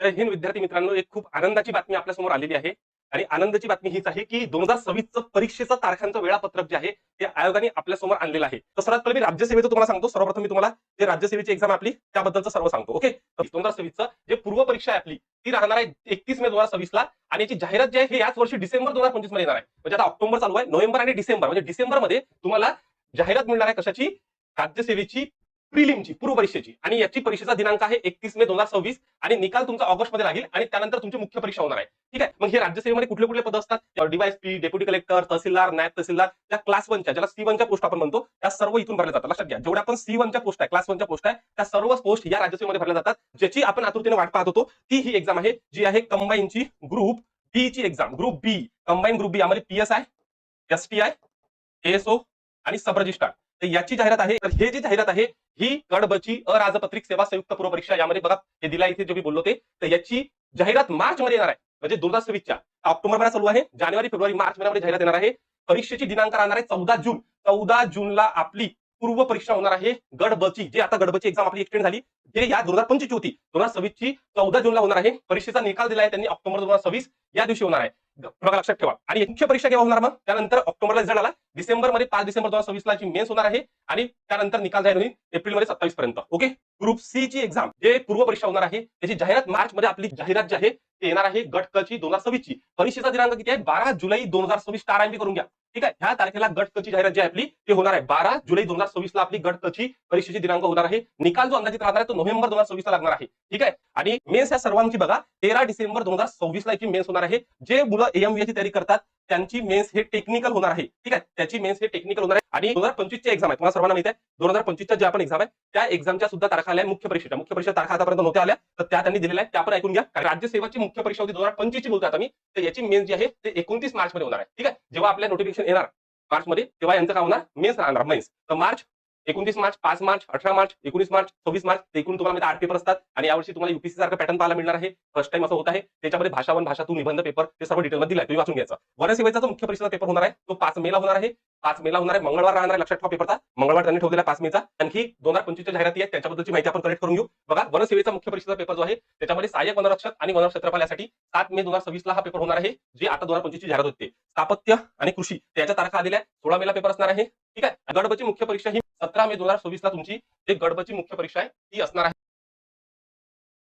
तर हिंद विद्यार्थी मित्रांनो एक खूप आनंदाची बातमी आपल्यासमोर आलेली आहे. आणि आनंदाची बातमी हीच आहे की दोन हजार सव्वीसचं परीक्षेचं तारखांचं वेळापत्रक जे आहे ते आयोगाने आपल्यासमोर आणलेलं आहे. तर सर्वात पहिले मी राज्यसेवेचं तुम्हाला सांगतो. सर्वप्रथम मी तुम्हाला जे राज्यसेवेची एक्झाम आपली त्याबद्दलचं सर्व सांगतो. ओके दोन हजार सव्वीसचं जे पूर्व परीक्षा आहे आपली ती राहणार आहे एकतीस मे दोन हजार सव्वीसला. आणि याची जाहिरात जी आहे हे याच वर्षी डिसेंबर दोन हजार पंचवीसमध्ये येणार आहे. म्हणजे आता ऑक्टोबर चालू आहे नोव्हेंबर आणि डिसेंबर. म्हणजे डिसेंबरमध्ये तुम्हाला जाहिरात मिळणार आहे कशाची? राज्यसेवेची प्रिलिमची पूर्व परीक्षेची. आणि याची परीक्षेचा दिनांक आहे एकतीस मे दोन हजार सव्वीस आणि निकाल तुमचा ऑगस्टमध्ये लागेल आणि त्यानंतर तुमची मुख्य परीक्षा होणार आहे. ठीक आहे? मग हे राज्यसेवेमध्ये कुठले कुठले पद असतात? डीवायएसपी डेप्युटी कलेक्टर तहसीलदार नायब तहसीलदार त्या क्लास वनच्या ज्याला सी वनच्या पोस्ट आपण म्हणतो त्या सर्व इथून भरल्या जातात. लक्षात घ्या. जेवढ्या पण सी वनच्या पोस्ट आहे क्लास वनच्या पोस्ट आहे त्या सर्व पोस्ट या राज्यसेवेमध्ये भरल्या जातात. ज्याची आपण आतुरतेने वाट पाहत होतो ती ही एक्झाम आहे जी आहे कंबाईनची ग्रुप बी ची exam group B combine group B यामध्ये पीएसआय एसटीआय एएसओ आणि सब रजिस्ट्रार तर याची जाहिरात आहे तर हे जी जाहिरात आहे ही कडबची अराजपत्रिक सेवा संयुक्त पूर्व परीक्षा यामध्ये बघा हे दिला इथे जे मी बोललो ते. तर याची जाहिरात मार्च मध्ये येणार आहे. म्हणजे दोन हजार सव्वीसच्या ऑक्टोबर महिना चालू आहे. जानेवारी फेब्रुवारी मार्च महिन्यामध्ये जाहिरात येणार आहे. परीक्षेची दिनांक राहणार आहे चौदा जून. चौदा जूनला आपली पूर्व परीक्षा होणार आहे गडबची जे आता गडबची एक्झाम आपली एक्सटेंड झाली जे या दोन हजार पंचवीस होती. दोन हजार सव्वीस ची चौदा जूनला होणार आहे. परीक्षेचा निकाल दिला आहे त्यांनी ऑक्टोबर दोन हजार सव्वीस. या दिवशी होणार आहे. बघा लक्षात ठेवा. आणि मुख्य परीक्षा केव्हा होणार मग? त्यानंतर ऑक्टोबरला रिझल्ट आला. डिसेंबरमध्ये पाच डिसेंबर दोन हजार सव्वीस ला मेन्स होणार आहे आणि त्यानंतर निकाल जाहीर होईल एप्रिलमध्ये सत्तावीस पर्यंत ओके? ग्रुप सी ची एक्झाम जे पूर्व परीक्षा होणार आहे त्याची जाहिरात मार्च मध्ये आपली जाहिरात जी आहे ते येणार आहे गट ची दोन हजार सव्वीस ची परीक्षेचा दिनांक किती आहे? बारा जुलै दोन हजार सव्वीस टार बी करून घ्या. ठीक आहे? ह्या तारखेला गट क जाहिरात जी आपली ते होणार आहे बारा जुलै दोन हजार सव्वीस ला आपली गट क परीक्षेची दिनांक होणार आहे. निकाल जो अंदाजित राहणार आहे तो नोव्हेंबर दोन हजार सव्वीस ला लागणार आहे. ठीक आहे? आणि मेन्स या सर्वांची बघा तेरा डिसेंबर दोन हजार सव्वीस ला याची मेन्स होणार आहे. जे मुलं एएमबीए ची तयारी करतात त्यांची मेन्स हे टेक्निकल होणार आहे. ठीक आहे? त्याची मेन्स हे टेक्निकल होणार आहे. आणि दोन हजार पंचवीसची एक्झाम आहे. तुम्हाला सर्वांना माहिती आहे. दोन हजार पंचवीसच्या ज्या आपण एक्झाम आहे त्या एक्झामच्या सुद्धा तारखा आल्या मुख्य परीक्षेच्या. मुख्य परीक्षा तारखा आतापर्यंत नव्हत्या आल्या तर त्या त्यांनी दिलेल्या आहेत. त्या पण ऐकून घ्या. कारण राज्यसेवाची मुख्य परीक्षा होती दोन हजार पंचवीसची बोलतो आता मी. तर याची मेन्स जी आहे ते एकोणतीस मार्च मध्ये होणार आहे. ठीक आहे? जेव्हा आपल्या नोटिफिकेशन येणार मार्च मध्ये तेव्हा यांचं काय होणार? मेन्स राहणार मेन्स. तर मार्च एकोणतीस मार्च पाच मार्च अठरा मार्च एकोणीस मार्च सव्वीस मार्च एकूण तुम्हाला आठ पेपर असतात. आणि यावर्षी तुम्हाला युपीसी सारखं पॅटर्न पाहायला मिळणार आहे. फर्स्ट टाइम असं होत आहे. त्याच्यामध्ये भाषा वन भाषा तू निबंध पेपर ते सर्व डिटेलमध्ये दिलाय. तुम्ही वाचून घ्यायचा. वनसेवेचा जो मुख्य परीक्षेचा पेपर होणार आहे तो पाच मेला होणार आहे. पाच मेला होणार आहे. मंगळवार राहणार आहे. लक्षात ठेवा पेपरचा मंगळवार त्यांनी ठेवलेला पाच मेचा. आणखी दोन हजार पंचवीसच्या जाहिराती आहेत. त्याच्याबद्दलची माहिती आपण कलेक्ट करून घेऊ. बघा वनसेवेचा मुख्य परीक्षेचा पेपर जो आहे त्याच्यामध्ये सहाय्यक वनरक्षक आणि वनक्षेत्रपाल यासाठी सात मे दोन हजार सव्वीसला हा पेपर होणार आहे. जे आता दोन हजार पंचवीसची जाहिरात होते. स्थापत्य आणि कृषी त्याच्या तारखा आलेल्या आहेत. सोळा मेला पेपर असणार आहे. ठीक आहे? गडबची मुख्य परीक्षा ही सतरा मे दोन हजार सव्वीसला तुमची. जे गडबची मुख्य परीक्षा आहे ती असणार आहे.